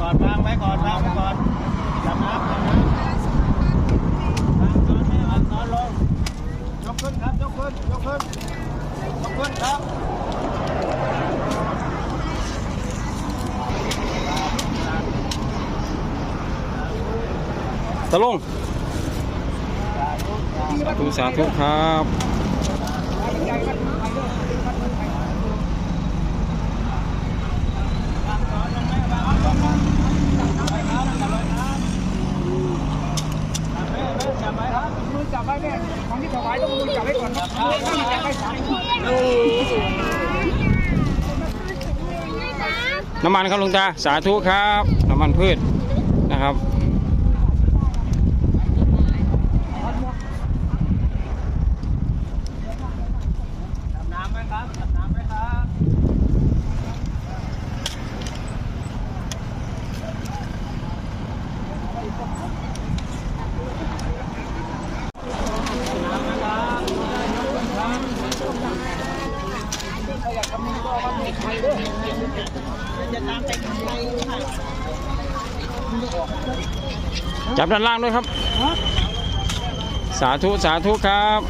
ก่อนวางไว้ก่อนวางไว้ก่อนจับน้ำจับน้ำวางก่อนไม่วางนอนลงยกขึ้นครับยกขึ้นยกขึ้นยกขึ้นครับตะลงสาธุสาธุครับ จับไว้ครับ มือจับ ไว้เนี่ยของที่ถวายต้องมือจับไว้ก่อนครับมือจับไว้สามมือน้ำมันครับลุงตา สาธุครับ น้ำมันพืชนะครับน้ำไว้ครับน้ำไว้ครับ จับด้านล่างด้วยครับ สาธุ สาธุครับ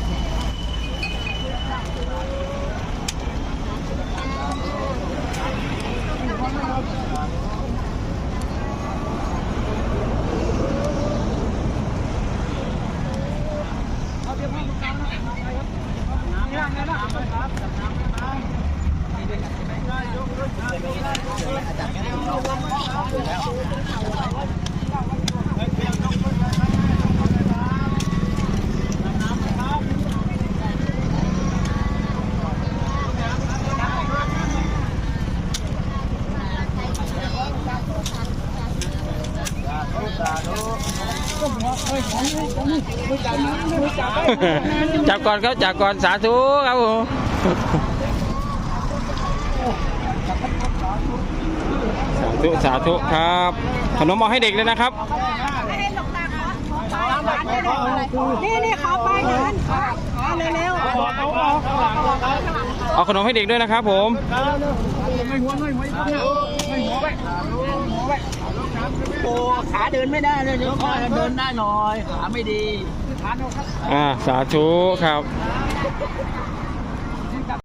จับก่อนครับจับก่อนสาธุครับผม สาธุสาธุครับ ขนมเอาให้เด็กเลยนะครับนี่นี่ขอไปเดินขอเร็วเอาออกเอาออกข้างหลังนะครับเอาขนมให้เด็กด้วยนะครับผมโอ้ขาเดินไม่ได้เลยเดี๋ยวขาเดินได้หน่อยขาไม่ดีอ่าสาธุครับ